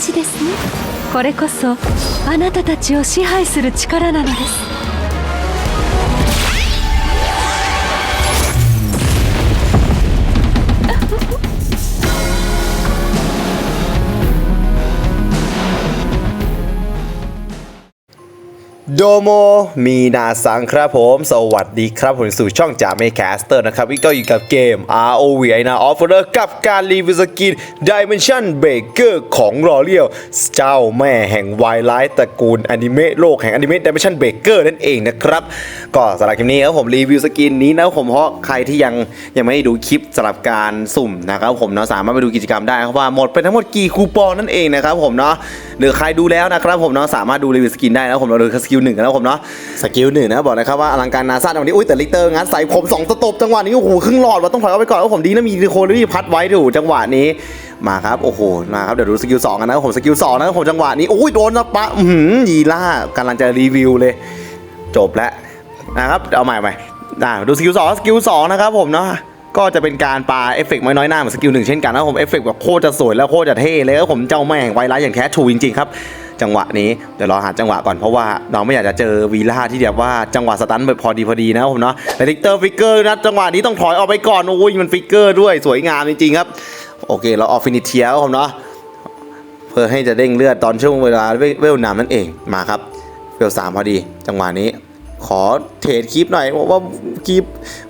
ちですねこれこそあなたたちを支配する力なのです。 โดโมมีนาสังครับผม สวัสดีครับผมสู่ช่องจ่าเมแคสเตอร์นะครับวิกก็อยู่กับเกม ROV ไอนาออฟเฟอร์กับการรีวิวสกิน Dimension Breaker ของรอเรียวเจ้าแม่แห่งวายไลท์ตระกูลอนิเมะโลกแห่งอนิเมะ Dimension Breaker นั่นเองนะครับ ก็สำหรับคลิปนี้ครับผมรีวิวสกินนี้นะผมเพราะใครที่ยังยังไม่ได้ดูคลิปสำหรับการสุ่มนะครับผมเนาะสามารถไปดูกิจกรรมได้ครับว่าหมดไปทั้งหมดกี่คูปองนั่นเองนะครับผมเนาะหรือใครดูแล้วนะครับผมเนาะสามารถดูรีวิวสกินได้นะผมเราดูสกิลหนึ่งกันนะครับผมเนาะสกิลหนึ่งนะบอกนะครับว่าอลังการนาซาในวันนี้อุ้ยแต่ลิเตอร์งัดใส่ผมสองตบจังหวะนี้โอ้โหครึ่งหลอดว่าต้องถอยเอาไปก่อนว่าผมดีนะมีโคลี่พัดไว้ถูจังหวะนี้มาครับโอ้โหมาครับเดี๋ยวดูสกิลสองกันนะผมสกิลสองนะผมจังหวะนี้โอ้ยโดนสปะอื้อหือยีล่ากำลังจะรีวิวเลย จบแล้วนะครับเอาใหม่ใหม่ดูสกิลสองสกิลสองนะครับผมเนาะก็จะเป็นการปาเอฟเฟกต์ไม่น้อยหน้าเหมือนสกิลหนึ่งเช่นกันนะผมเอฟเฟกต์แบบโคตรจะสวยแล้วโคตรจะเท่เลยครับผมเจ้าแม่งไวรัสอย่างแท้ทรูจริงๆครับ จังหวะนี้เดี๋ยวรอหาจังหวะก่อนเพราะว่าเราไม่อยากจะเจอวีล่าที่แบบว่าจังหวะสตันแบบพอดีพอดีนะผมเนาะแต่ลิกเตอร์ฟิกเกอร์นะจังหวะนี้ต้องถอยออกไปก่อนโอ้ยมันฟิกเกอร์ด้วยสวยงามจริงๆครับโอเคเราออฟฟินิเทียครับผมเนาะเพื่อให้จะเด้งเลือดตอนช่วงเวลาเวเวลนำนั่นเองมาครับเวลสามพอดี จังหวะนี้ ขอเทรดคลิปหน่อยเพราะว่าคลิป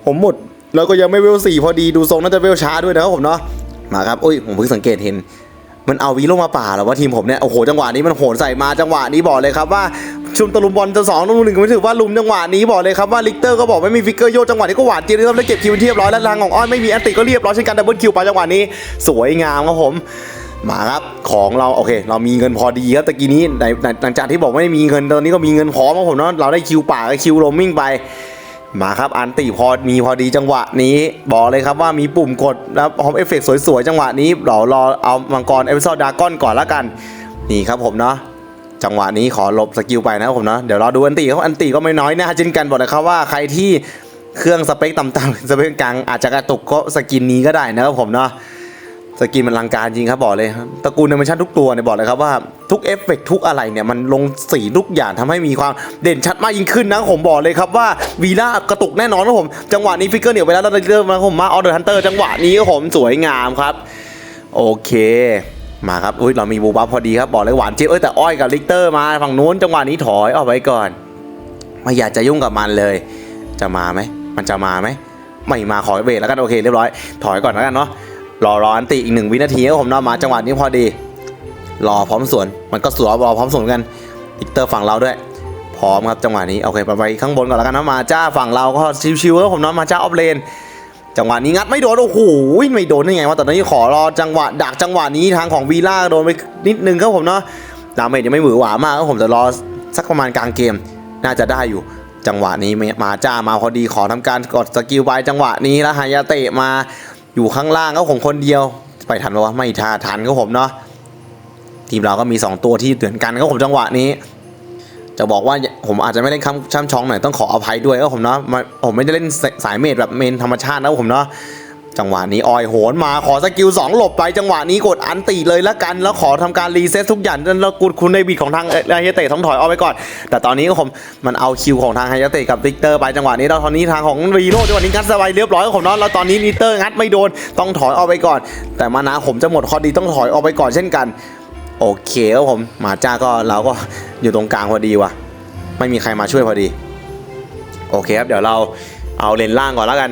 ผมหมดแล้วก็ยังไม่เวลสี่พอดีดูทรงน่าจะเวลช้าด้วยนะครับผมเนาะมาครับอุ้ยผมเพิ่งสังเกตเห็น มันเอาวีลงมาป่าแล้วว่าทีมผมเนี่ยโอ้โหจังหวะนี้มันโหนใส่มาจังหวะนี้บอกเลยครับว่าชุมตะลุมบอลจะสองตะลุมหนึ่งก็ไม่ถือว่าลุมจังหวะนี้บอกเลยครับว่าลิกเตอร์ก็บอกไม่มีฟิกเกอร์โยจังหวะนี้ก็หวานเจี๊ยบนะครับแล้วเก็บคิวเป็นที่เรียบร้อยแล้วลางของอ้อนไม่มีแอนติก็เรียบร้อยเช่นกันดับเบิลคิวไปจังหวะนี้ สวยงามครับผมมาครับของเราโอเค เรามีเงินพอดีครับตะกี้นี้หลังจากที่บอกไม่มีเงินตอนนี้ก็มีเงินพร้อมครับผมเนาะเราได้คิวป่ากับคิวโรมมิ่งไป มาครับอันตีพอมีพอดีจังหวะนี้ บอกเลยครับว่ามีปุ่มกดแล้วพร้อมเอฟเฟกต์สวยๆ จังหวะนี้เรารอเอามังกรเอพิโซดดากอนก่อนละกัน นี่ครับผมเนาะจังหวะนี้ขอหลบสกิลไปนะครับผมเนาะเดี๋ยวรอดูอันตีเขาอันตีก็ไม่น้อยนะเช่นกันบอกนะครับว่าใครที่เครื่องสเปคต่ำๆสเปคกลางอาจจะกระตุกก็สกินนี้ก็ได้นะครับผมเนาะ สกินมันลังการจริงครับบอกเลยครับตระกูลเนเมชั่นทุกตัวเนี่ยบอกเลยครับว่าทุกเอฟเฟกต์ทุกอะไรเนี่ยมันลงสีทุกอย่างทำให้มีความเด่นชัดมากยิ่งขึ้นนะผมบอกเลยครับว่าวีล่ากระตุกแน่นอนนะผม จังหวะนี้ฟิกเกอร์เหนียวไปแล้วแล้วเริ่มมาผมมาออเดอร์ฮันเตอร์จังหวะนี้ครับผมสวยงามครับ โอเคมาครับอุ้ยเรามีบูบัฟพอดีครับบอกเลยหวานเจี๊ยบเอ้ยแต่อ้อยกับลิกเตอร์มาฝั่งนู้นจังหวะนี้ถอยออกไปก่อน ไม่อยากจะยุ่งกับมันเลย จะมาไหมมันจะมาไหมไม่มาขอเบรกแล้วกันโอเคเรียบร้อย ถอยก่อนแล้วกันเนาะ รอรออันติอีกหนึ่งวินาทีครับผมเนาะมาจังหวะนี้พอดี รอพร้อมสวน มันก็สวนรอพร้อมสวนกันอิกเตอร์ฝั่งเราด้วย พร้อมครับจังหวะนี้โอเคไปไปข้างบนก่อนแล้วกันนะมาจ้าฝั่งเราก็ชิวๆครับผมเนาะมาจ้าออฟเลนจังหวะนี้งัดไม่โดนโอ้โหไม่โดนได้ไงวะแต่ตอนนี้ขอรอจังหวะดักจังหวะนี้ทางของวีล่าโดนไปนิดนึงครับผมเนาะดาเมจยังไม่หวือหวามากครับผมแต่รอสักประมาณกลางเกม น่าจะได้อยู่ จังหวะนี้มาจ้ามาพอดีขอทำการกดสกิลไปจังหวะนี้แล้วหายาเตะมา อยู่ข้างล่างก็ผมคนเดียว ไปทันไหมวะไม่ท่าทันก็ผมเนาะทีมเราก็มี 2 ตัวที่เตือนกันก็ผมจังหวะนี้ จะบอกว่าผมอาจจะไม่ได้คำช่ำชองหน่อยต้องขออภัยด้วยก็ผมเนาะผมไม่ได้เล่นสสายเมดแบบเมนธรรมชาตินะผมเนาะ จังหวะนี้ออยโหนมาขอสกิล2หลบไปจังหวะนี้กดอันติเลยละกัน แล้วขอทำการรีเซ็ตทุกอย่างแล้วกุดคุณในบีดของทางไฮยเตะต้องถอยออกไปก่อน แต่ตอนนี้ก็ผมมันเอาคิวของทางไฮยเตะกับวิกเตอร์ไปจังหวะนี้แล้วตอนนี้ทางของรีโร่จังหวะนี้งัดสบายเรียบร้อยก็ผมเนาะแล้วตอนนี้นิเตอร์งัดไม่โดนต้องถอยออกไปก่อน แต่มานาผมจะหมดคอดีต้องถอยออกไปก่อนเช่นกัน โอเคครับผมมาจ้าก็เราก็อยู่ตรงกลางพอดีว่ะ ไม่มีใครมาช่วยพอดี โอเคครับเดี๋ยวเราเอาเลนล่างก่อนแล้วกัน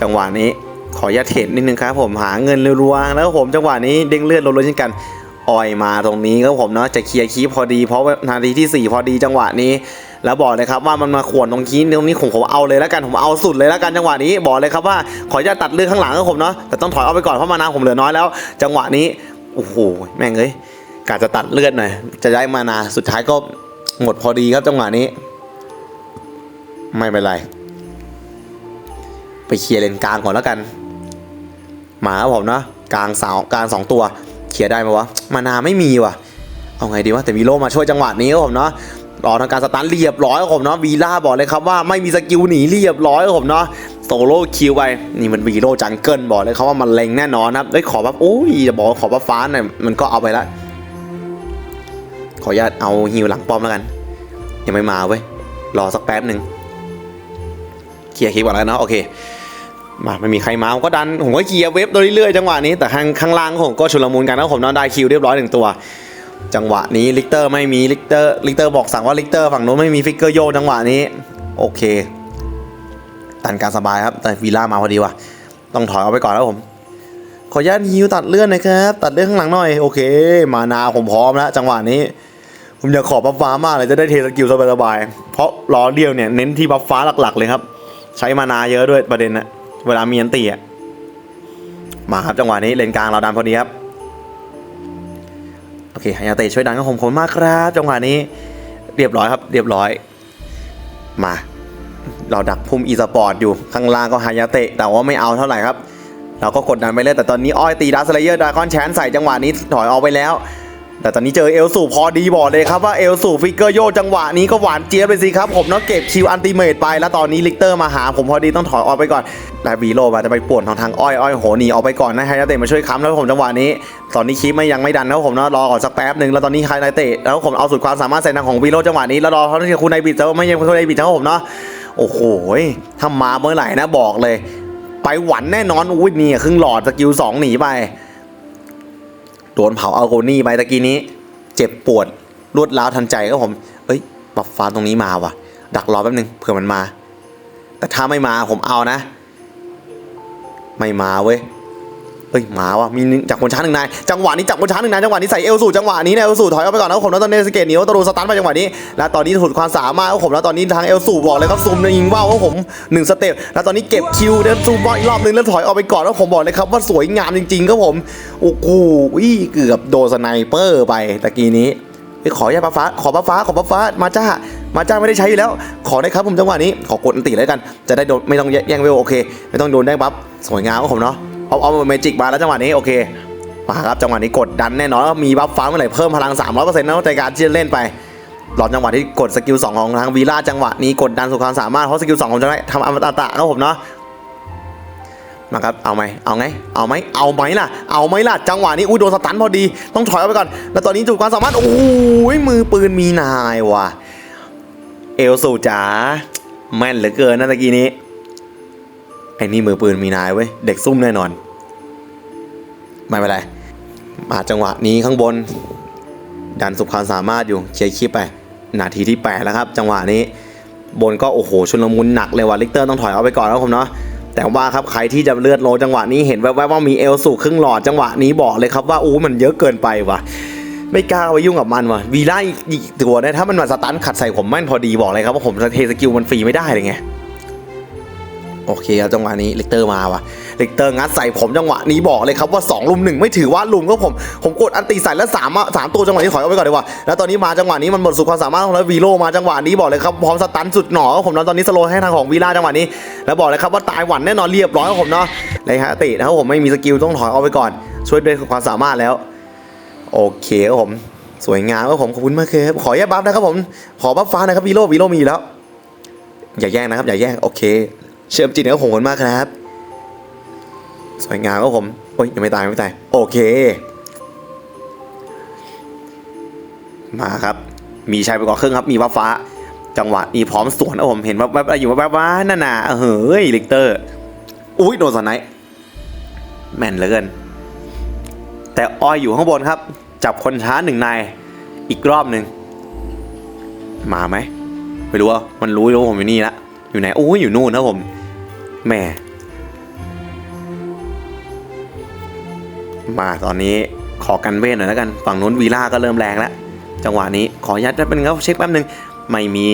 จังหวะนี้ ขออนุญาเทรดนิดนึงครับผมหาเงินรัวๆแล้วผมจังหวะนี้เด้งเลือดรัวๆเช่นกันออยมาตรงนี้ครับผมเนาะจะเคลียร์คีพอดีเพราะนาทีที่ 4 พอดีจังหวะนี้ แล้วบอกเลยครับว่ามันมาขวนตรงคีตรงนี้ผมผมเอาเลยแล้วกันผมเอาสุดเลยแล้วกันจังหวะนี้บอกเลยครับว่าขออนุญาตัดเลือดข้างหลังครับผมเนาะแต่ต้องถอยเอาไปก่อนเพราะมานาผมเหลือน้อยแล้ว จังหวะนี้โอ้โหแม่งเอ้ยกะจะตัดเลือดหน่อยจะได้มานาสุดท้ายก็หมดพอดีครับจังหวะนี้ ไม่เป็นไร ไปเคลียร์เลนกลางก่อนแล้วกัน หมาผมเนาะกลางสาวกลางสองตัวเคลียได้ไหมวะมานาไม่มีว่ะ เอาไงดีวะแต่วีโรมาช่วยจังหวะนี้ผมเนาะรอทางการสตันเรียบร้อยผมเนาะวีล่าบอกเลยครับว่าไม่มีสกิลหนีเรียบร้อยผมเนาะโซโล่คิวไปนี่มันวีโรจังเกิลบอกเลยครับว่ามันเล็งแน่นอนครับได้ยขอบัฟโอ้ยจะบอกขอบัฟฟ้าหน่อยมันก็เอาไปละขออนุญาตเอาฮิวหลังป้อมแล้วกัน ยังไม่มาเว้ยรอสักแป๊บหนึ่งเคลียร์คลิปก่อนแล้วนเนาะโอเค มาไม่มีใครมาผมก็ดันผมก็เคลียร์เว็บโดยเรื่อยๆจังหวะนี้แต่ข้างข้างล่างผมก็ชุลมุนกันแล้วผมนอนได้คิวเรียบร้อยหนึ่งตัว จังหวะนี้ลิกเตอร์ไม่มีลิกเตอร์ลิกเตอร์บอกสั่งว่าลิกเตอร์ฝั่งโน้นไม่มีฟิกเกอร์โยจังหวะนี้ โอเค ตันการสบายครับ แต่วีล่ามาพอดีว่ะต้องถอยเอาไปก่อนแล้วผม ขออนุญาตฮิวตัดเลื่อนนะครับ ตัดเลื่อนข้างหลังหน่อยโอเค มานาผมพร้อมแล้วจังหวะนี้ผมอยากขอบัฟฟ้ามากเลยจะได้เทสกิลสบายๆเพราะล้อเดียวเนี่ยเน้นที่บัฟฟ้าหลักๆเลยครับ ใช้มานาเยอะด้วยประเด็นนะ เวลามีอันตีอะมาครับจังหวะนี้เลนกลางเราดันพอดีครับโอเคฮายาเตะช่วยดันก็ผมขอบคุณมากครับ จังหวะนี้เรียบร้อยครับ เรียบร้อย มา เราดักพุ่มอีสปอร์ตอยู่ข้างล่างก็ฮายาเตะแต่ว่าไม่เอาเท่าไหร่ครับ เราก็กดดันไปเลยแต่ตอนนี้อ้อยตีดัสเลเยอร์ดาคอนแชนใส่จังหวะนี้ถอยออกไปแล้ว แต่ตอนนี้เจอเอลสูพอดีบอกเลยครับว่าเอลสูฟิกเกอร์โยจังหวะนี้ก็หวานเจี๊ยบเลยสิครับ ผมเนาะเก็บคิวอันติเมตไป แล้วตอนนี้ลิกเตอร์มาหาผมพอดีต้องถอยออกไปก่อนแต่วีโรมาจะไปป่วนทางทางอ้อยอ้อยโหหนีออกไปก่อนนะไฮนาเตะมาช่วยค้ำแล้วผมจังหวะนี้ ตอนนี้คลิปไม่ยังไม่ดันนะผมเนาะรอก่อนสักแป๊บหนึ่งแล้วตอนนี้ไฮนาเตะแล้วผมเอาสุดความสามารถใส่ทางของวีโรจังหวะนี้แล้วรอเขาที่คุณนายบิดจะไม่ยังคุณนายบิดนะผมเนาะโอ้โหถ้ามาเมื่อไหร่นะบอกเลย ไปหวันแน่นอนอุ้ยนี่ครึ่งหลอดสกิลสองหนีไป โดนเผาอัลโกนี่ไปตะกี้นี้ เจ็บปวดรวดร้าวทันใจก็ผม เอ้ยบัฟฟ้าตรงนี้มาว่ะ ดักรอแป๊บนึงเผื่อมันมา แต่ถ้าไม่มาผมเอานะ ไม่มาเว้ย เอ้ยมาว่ะมีหนึ่งจากบนช้าหนึ่งนายจังหวะนี้จับบนช้าหนึ่งนายจังหวะนี้ใส่เอลสูจังหวะนี้เนี่ยเอลสูถอยออกไปก่อนนะผมแล้วตอนนี้สเกตเหนียวตะรูสตันไปจังหวะนี้แล้วตอนนี้สุดความสามารถของผมแล้วตอนนี้ทางเอลสูบอกเลยครับซูมยิงว่าวของผมหนึ่งสเต็ปแล้วตอนนี้เก็บคิวเดินซูมบอลอีกรอบนึงแล้วถอยออกไปก่อนแล้วผมบอกเลยครับว่าสวยงามจริงๆครับผมโอ้โหเกือบโดนสไนเปอร์ไปตะกี้นี้ขอยาป้าฟ้าขอป้าฟ้าขอป้าฟ้ามาจ้ามาจ้าไม่ได้ใช้อยู่แล้ว ขอได้ครับผมจังหวะนี้ขอกดอันติเลยกัน จะได้โดนไม่ต้องแย่งเวลโอเค ไม่ต้องโดนได้บัฟสวยงามครับผมเนาะ เอาเอาเมจิกมาแล้วจังหวะนี้โอเคมาครับจังหวะนี้กดดันแน่นอนมีบัฟฟ้าเมื่อไหร่เพิ่มพลัง 300%นะในการที่จะเล่นไปรอดจังหวะที่กดสกิล2ของทางวีล่าจังหวะนี้กดดันสุดความสามารถเพราะสกิล2ของจะได้ทำอมตะตะครับผมเนาะมาครับเอาไหมเอาไง เอาไหมเอาไหมล่ะ เอาไหมล่ะ จังหวะนี้อุ้ยโดนสตันพอดี ต้องถอยออกไปก่อน แล้วตอนนี้จุดความสามารถ โอ้ยมือปืนมีนายว่ะ เอลสูจ๋าแม่นเหลือเกินนะตะกี้นี้ ไอ้นี่มือปืนมีนายเว้ย เด็กซุ่มแน่นอน ไม่เป็นไร มาจังหวะนี้ข้างบน ดันสุดความสามารถอยู่เคลียร์คลิปไปนาทีที่ 8 แล้วครับ จังหวะนี้ บนก็โอ้โหชุนลมุนหนักเลยว่ะลิกเตอร์ต้องถอยเอาไปก่อนแล้วผมเนาะแต่ว่าครับใครที่จะเลือดโลจังหวะนี้เห็นแวบๆว่ามีเอลสูครึ่งหลอดจังหวะนี้บอกเลยครับว่าอู้มันเยอะเกินไปว่ะไม่กล้าไปยุ่งกับมันว่ะวีล่าอีกตัวเนี่ยถ้ามันมาสตันขัดใส่ผมแม่นพอดีบอกเลยครับว่าผมเทสกิลมันฟรีไม่ได้เลยไง โอเคครับจังหวะนี้ลิกเตอร์มาว่ะลิกเตอร์งัดใส่ผมจังหวะนี้บอกเลยครับว่า2ลุมหนึ่งไม่ถือว่าลุมก็ผมผมกดอันตีใส่แล้วสามอะสามตัวจังหวะนี้ถอยออกไปก่อนดีกว่าแล้วตอนนี้มาจังหวะนี้มันหมดสุดความสามารถของแล้ววีโรมาจังหวะนี้บอกเลยครับพร้อมสตันสุดหน่อครับผมแล้วตอนนี้สโลให้ทางของวีล่าจังหวะนี้ แล้วบอกเลยครับว่าตายหวันแน่นอนเรียบร้อยครับผมเนาะเลยฮะตินะครับผมไม่มีสกิลต้องถอยออกไปก่อน ช่วยด้วยความสามารถแล้ว โอเคครับผมสวยงามครับผมขอบคุณมากครับขอแยกบัฟนะครับผมขอบัฟฟ้านะครับวีโรวีโรมีแล้ว อย่าแย่งนะครับอย่าแย่งโอเค เชื่อมจิตนะครับผมขอบคุณมากครับ สวยงามครับผม โอ้ยยังไม่ตายยังไม่ตาย โอเค มาครับ มีชัยไปก่อนครึ่องครับ มีวับฟ้า จังหวะนี้พร้อมสวนครับผม เห็นว่าแวบๆอยู่แวบๆว่านั่นน่ะเฮ้ยลิกเตอร์ อุ้ยโดนสไนป์แม่นเหลือเกิน แต่ออยอยู่ข้างบนครับ จับคนช้าหนึ่งนายอีกรอบหนึ่งมาไหมไม่รู้ว่ามันรู้แล้วว่ผมอยู่นี่ละอยู่ไหนโอ้ยอยู่นู่นนะผม แม่มาตอนนี้ขอกันเวทหน่อยแล้วกัน ฝั่งนู้นวีล่าก็เริ่มแรงแล้ว จังหวะนี้ขอยัดแป๊บนึงครับเช็คแป๊บนึง ไม่มี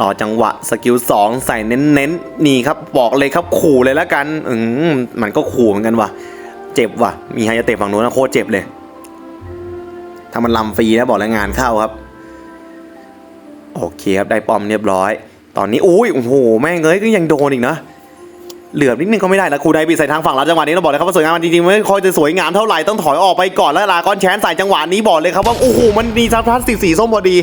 รอจังหวะสกิล2ใส่เน้นๆนี่ครับบอกเลยครับขู่เลยแล้วกันอืมมันก็ขู่เหมือนกันว่ะ เจ็บว่ะ มีไฮยาเตะฝั่งนู้นนะโคตรเจ็บเลย ถ้ามันลำฟรีนะบอกแล้วงานเข้าครับ โอเคครับได้ปอมเรียบร้อย ตอนนี้อุ้ยโอ้โหแม่งเอ้ยก็ยังโดนอีกนะ เหลือบนิดนึงก็ไม่ได้แล้วครูไดบีใส่ทางฝั่งเราจังหวะนี้เราบอกเลยครับว่าสวยงามจริงๆไม่ค่อยจะสวยงามเท่าไหร่ต้องถอยออกไปก่อนแล้วลาก้อนแชนใส่จังหวะนี้บอกเลยครับว่าโอ้โหมันมีซับพลัสสีสีส้มพอดี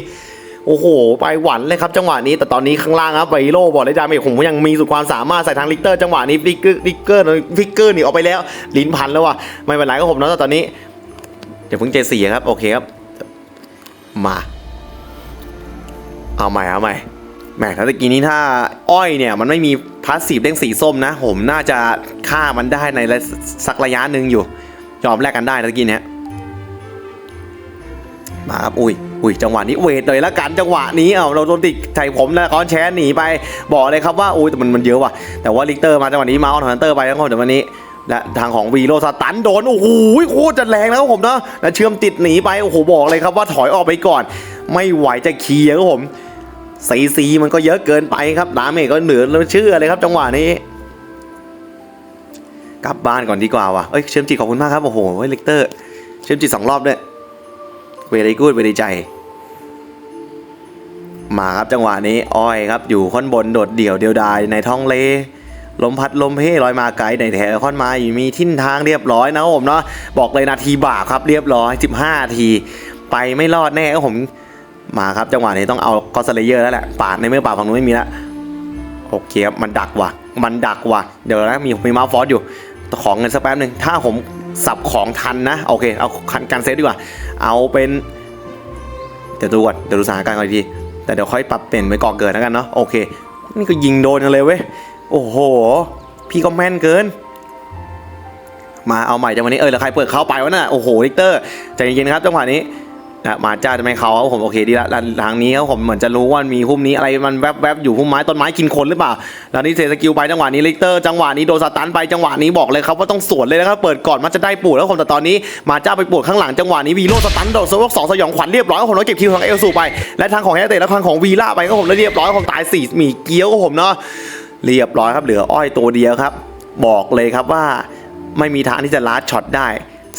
โอ้โห ไปหวันเลยครับจังหวะนี้แต่ตอนนี้ข้างล่างครับไบโร่บอกเลยดาเมจผมยังมีสุดความสามารถใส่ทางลิกเตอร์จังหวะนี้ฟิกเกอร์ฟิกเกอร์ฟิกเกอร์นี่ออกไปแล้วลิ้นพันแล้วว่ะไม่เป็นไรก็ผมนะแต่ตอนนี้ เดี๋ยวเพิ่งเจสี่ครับ โอเคครับ มา เอาใหม่เอาใหม่ แหมถ้าตะกี้นี้ถ้าอ้อยเนี่ยมันไม่มีพาสซีฟเด้งสีส้มนะ ผมน่าจะฆ่ามันได้ในสักระยะหนึ่งอยู่ ยอมแลกกันได้ตะกี้เนี้ยมาครับอุ้ยอุ้ยจังหวะนี้เวทเลยละกันจังหวะนี้เอาเราโดนติดใส่ผมแล้วคอนแชนหนีไปบอกเลยครับว่าอุ้ยแต่มันมันเยอะว่ะแต่ว่าลิกเตอร์มาจังหวะนี้มาออนฮันเตอร์ไปทั้งหมดจังหวะนี้และทางของวีโรสตันโดนโอ้โหโคตรจะแรงนะครับผมเนาะและเชื่อมติดหนีไปโอ้โหบอกเลยครับว่าถอยออกไปก่อน ไม่ไหวจะเคลียร์ครับผม ซีซีมันก็เยอะเกินไปครับดาเมจก็เหนือเราเชื่อเลยครับ จังหวะนี้ กลับบ้านก่อนดีกว่าว่ะเอ้ยเชื่อมจิตขอบคุณมากครับ โอ้โหเลิกเตอร์ เชื่อมจิตสองรอบด้วยเวรีกูดเวรีใจ มาครับจังหวะนี้ อ้อยครับ อยู่ข้างบนโดดเดี่ยวเดียวดายในท้องเลลมพัดลมเฮ่ลอยมาไกลในแถวค่อนมาอยู่มีทิศทางเรียบร้อยนะผมเนาะบอกเลยนาทีบาปครับเรียบร้อย 15นาที ไปไม่รอดแน่ครับผม มาครับจังหวะนี้ต้องเอาคอสเลเยอร์แล้วแหละปาดในเมื่อปาดฝั่งนู้นไม่มีแล้วโอเคครับมันดักว่ะ มันดักว่ะ เดี๋ยวนะมีมีมาฟอสอยู่ของเงินสักแป๊บหนึ่งถ้าผมสับของทันนะโอเคเอาคันการเซฟดีกว่า เอาเป็น เดี๋ยวดูก่อนเดี๋ยวดูสถานการณ์ก่อนอีกทีแต่เดี๋ยวค่อยปรับเปลี่ยนไปก่อเกิดแล้วกันเนาะโอเค นี่ก็ยิงโดนกันเลยเว้ยโอ้โห พี่ก็แม่นเกิน มาเอาใหม่จังหวะนี้เออแล้วใครเปิดเข้าไปวะน่ะโอ้โหลิกเตอร์ใจเย็นๆครับจังหวะนี้ นะมาจ้าจะไม่เขาครับผมโอเคดีละแล้วทางนี้ครับผมเหมือนจะรู้ว่ามีพุ่มนี้อะไรมันแวบๆอยู่พุ่มไม้ต้นไม้กินคนหรือเปล่าแล้วนี่เซสกิลไปจังหวะนี้ลิกเตอร์จังหวะนี้โดนสตันไปจังหวะนี้บอกเลยครับว่าต้องสวนเลยนะครับเปิดก่อนมันจะได้ปูดแล้วผมแต่ตอนนี้มาจ้าไปปูดข้างหลังจังหวะนี้วีโรสตันโดนโซลกสองสยองขวัญเรียบร้อยครับผมแล้วเก็บคิวทางเอลสูไปและทางของแฮตเตและทางของวีล่าไปครับผมแล้วเรียบร้อยผมตายสี่หมีเกี้ยวครับผมเนาะเรียบร้อยครับเหลืออ้อยตัวเดียวครับ บอกเลยครับว่าไม่มีทางที่จะลัดช็อตได้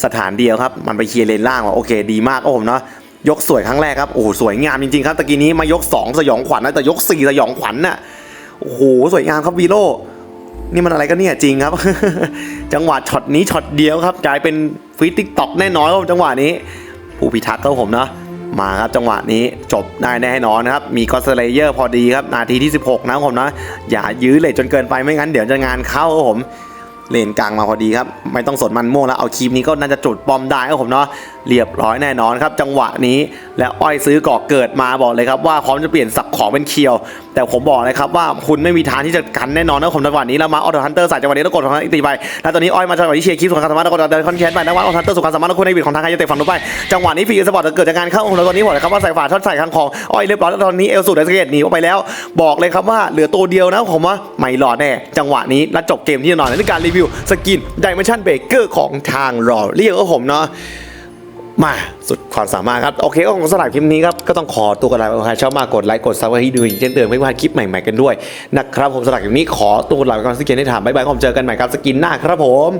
สถานเดียวครับ มันไปเคลียร์เลนล่างว่ะโอเคดีมากครับผมเนาะยกสวยครั้งแรกครับโอ้โหสวยงามจริงๆครับตะกี้นี้มายก 2 สยองขวัญนะแต่ยก 4 สยองขวัญน่ะโอ้โหสวยงามครับวีโรนี่มันอะไรกันเนี่ยจริงครับ จังหวะช็อตนี้ช็อตเดียวครับกลายเป็นฟีติกตอกแน่นอนครับจังหวะนี้ ผู้พิทักษ์ครับผมเนาะมาครับจังหวะนี้จบได้แน่นอนนะครับมีกอสเลเยอร์พอดีครับนาทีที่ 16 นะผมนะอย่ายื้อเลยจนเกินไปไม่งั้นเดี๋ยวจะงานเข้าครับผม เลนกลางมาพอดีครับ ไม่ต้องสนมันม่วงแล้วเอาคีมนี้ก็น่าจะจุดปอมได้ครับผมเนาะ เรียบร้อยแน่นอนครับ จังหวะนี้และอ้อยซื้อก่อเกิดมาบอกเลยครับว่าพร้อมจะเปลี่ยนสับของเป็นเคียว แต่ผมบอกเลยครับว่าคุณไม่มีทางที่จะกันแน่นอนนะผมจังหวะนี้แล้วมาออเดอร์ฮันเตอร์ใส่จังหวะนี้แล้วกดของอีตีไปแล้วตอนนี้อ้อยมาจังหวะที่เชียร์คิดส่วนการสามารถแล้วกดเดินคอนแคนไปนะว่าออเดอร์ฮันเตอร์สุขการสามารถแล้วคุณในบิดของทางไฮยเตะฝั่งนู้นไปจังหวะนี้ฟีสปอร์ตเกิดจากการเข้าของเราตอนนี้บอกเลยครับว่าใส่ฝาช็อตใส่ข้างของอ้อยเรียบร้อยแล้วตอนนี้เอลสูดไดสเกตหนีออกไปแล้ว บอกเลยครับว่าเหลือตัวเดียวนะผมว่าไม่รอดแน่จังหวะนี้และจบเกมที่แน่นอนในการรีวิวสกินดิเมนชันเบเกอร์ของทางรอเรียกว่าผมเนาะ มาสุดความสามารถครับ โอเคก็ของสลับคลิปนี้ครับก็ต้องขอตัวกันลาไปก่อนใครชอบมากกดไลค์กดซับให้ดูอย่างเช่นเดิมไม่พลาดคลิปใหม่ๆกันด้วยนะครับผมสลับคลิปนี้ขอตัวลาไปก่อนสกินได้ถามบ๊ายบายผมเจอกันใหม่ครับสกินหน้าครับผม